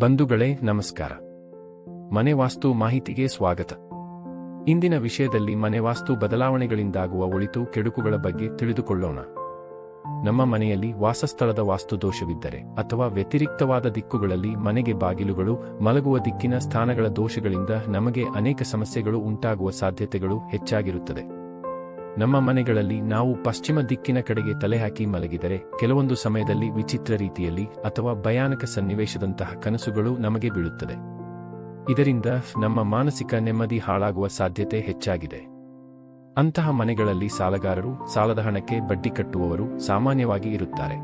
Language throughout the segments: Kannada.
ಬಂಧುಗಳೇ, ನಮಸ್ಕಾರ. ಮನೆ ವಾಸ್ತು ಮಾಹಿತಿಗೆ ಸ್ವಾಗತ. ಇಂದಿನ ವಿಷಯದಲ್ಲಿ ಮನೆ ವಾಸ್ತು ಬದಲಾವಣೆಗಳಿಂದಾಗುವ ಒಳಿತು ಕೆಡುಕುಗಳ ಬಗ್ಗೆ ತಿಳಿದುಕೊಳ್ಳೋಣ. ನಮ್ಮ ಮನೆಯಲ್ಲಿ ವಾಸಸ್ಥಳದ ವಾಸ್ತು ದೋಷವಿದ್ದರೆ ಅಥವಾ ವ್ಯತಿರಿಕ್ತವಾದ ದಿಕ್ಕುಗಳಲ್ಲಿ ಮನೆಗೆ ಬಾಗಿಲುಗಳು, ಮಲಗುವ ದಿಕ್ಕಿನ ಸ್ಥಾನಗಳ ದೋಷಗಳಿಂದ ನಮಗೆ ಅನೇಕ ಸಮಸ್ಯೆಗಳು ಉಂಟಾಗುವ ಸಾಧ್ಯತೆಗಳು ಹೆಚ್ಚಾಗಿರುತ್ತದೆ. ನಮ್ಮ ಮನೆಗಳಲ್ಲಿ ನಾವು ಪಶ್ಚಿಮ ದಿಕ್ಕಿನ ಕಡೆಗೆ ತಲೆ ಹಾಕಿ ಮಲಗಿದರೆ ಕೆಲವೊಂದು ಸಮಯದಲ್ಲಿ ವಿಚಿತ್ರ ರೀತಿಯಲ್ಲಿ ಅಥವಾ ಭಯಾನಕ ಸನ್ನಿವೇಶದಂತಹ ಕನಸುಗಳು ನಮಗೆ ಬೀಳುತ್ತದೆ. ಇದರಿಂದ ನಮ್ಮ ಮಾನಸಿಕ ನೆಮ್ಮದಿ ಹಾಳಾಗುವ ಸಾಧ್ಯತೆ ಹೆಚ್ಚಾಗಿದೆ. ಅಂತಹ ಮನೆಗಳಲ್ಲಿ ಸಾಲಗಾರರು, ಸಾಲದ ಹಣಕ್ಕೆ ಬಡ್ಡಿ ಕಟ್ಟುವವರು ಸಾಮಾನ್ಯವಾಗಿ ಇರುತ್ತಾರೆ.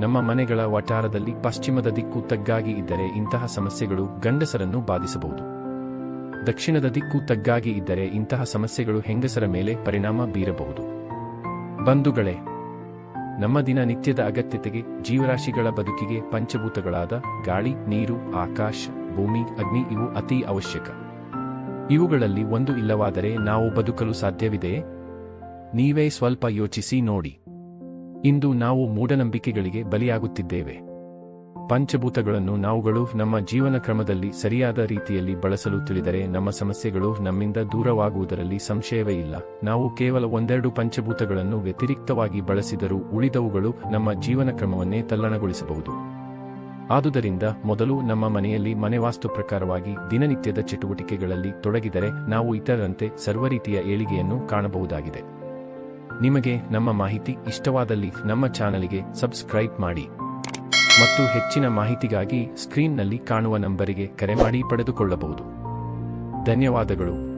ನಮ್ಮ ಮನೆಗಳ ವಟಾರದಲ್ಲಿ ಪಶ್ಚಿಮದ ದಿಕ್ಕು ತಗ್ಗಾಗಿ ಇದ್ದರೆ ಇಂತಹ ಸಮಸ್ಯೆಗಳು ಗಂಡಸರನ್ನು ಬಾಧಿಸಬಹುದು. ದಕ್ಷಿಣದ ದಿಕ್ಕು ತಗ್ಗಾಗಿ ಇದ್ದರೆ ಇಂತಹ ಸಮಸ್ಯೆಗಳು ಹೆಂಗಸರ ಮೇಲೆ ಪರಿಣಾಮ ಬೀರಬಹುದು. ಬಂಧುಗಳೇ, ನಮ್ಮ ದಿನನಿತ್ಯದ ಅಗತ್ಯತೆಗೆ, ಜೀವರಾಶಿಗಳ ಬದುಕಿಗೆ ಪಂಚಭೂತಗಳಾದ ಗಾಳಿ, ನೀರು, ಆಕಾಶ, ಭೂಮಿ, ಅಗ್ನಿ ಇವು ಅತಿ ಅವಶ್ಯಕ. ಇವುಗಳಲ್ಲಿ ಒಂದು ಇಲ್ಲವಾದರೆ ನಾವು ಬದುಕಲು ಸಾಧ್ಯವಿದೆಯೇ? ನೀವೇ ಸ್ವಲ್ಪ ಯೋಚಿಸಿ ನೋಡಿ. ಇಂದು ನಾವು ಮೂಢನಂಬಿಕೆಗಳಿಗೆ ಬಲಿಯಾಗುತ್ತಿದ್ದೇವೆ. ಪಂಚಭೂತಗಳನ್ನು ನಾವುಗಳು ನಮ್ಮ ಜೀವನ ಕ್ರಮದಲ್ಲಿ ಸರಿಯಾದ ರೀತಿಯಲ್ಲಿ ಬಳಸಲು ತಿಳಿದರೆ ನಮ್ಮ ಸಮಸ್ಯೆಗಳು ನಮ್ಮಿಂದ ದೂರವಾಗುವುದರಲ್ಲಿ ಸಂಶಯವೇ ಇಲ್ಲ. ನಾವು ಕೇವಲ ಒಂದೆರಡು ಪಂಚಭೂತಗಳನ್ನು ವ್ಯತಿರಿಕ್ತವಾಗಿ ಬಳಸಿದರೂ ಉಳಿದವುಗಳು ನಮ್ಮ ಜೀವನ ಕ್ರಮವನ್ನೇ ತಲ್ಲಣಗೊಳಿಸಬಹುದು. ಆದುದರಿಂದ ಮೊದಲು ನಮ್ಮ ಮನೆಯಲ್ಲಿ ಮನೆವಾಸ್ತು ಪ್ರಕಾರವಾಗಿ ದಿನನಿತ್ಯದ ಚಟುವಟಿಕೆಗಳಲ್ಲಿ ತೊಡಗಿದರೆ ನಾವು ಇತರರಂತೆ ಸರ್ವರೀತಿಯ ಏಳಿಗೆಯನ್ನು ಕಾಣಬಹುದಾಗಿದೆ. ನಿಮಗೆ ನಮ್ಮ ಮಾಹಿತಿ ಇಷ್ಟವಾದಲ್ಲಿ ನಮ್ಮ ಚಾನಲ್ಗೆ ಸಬ್ಸ್ಕ್ರೈಬ್ ಮಾಡಿ. ಮತ್ತು ಹೆಚ್ಚಿನ ಮಾಹಿತಿಗಾಗಿ ಸ್ಕ್ರೀನ್ನಲ್ಲಿ ಕಾಣುವ ನಂಬರಿಗೆ ಕರೆ ಮಾಡಿ ಪಡೆದುಕೊಳ್ಳಬಹುದು. ಧನ್ಯವಾದಗಳು.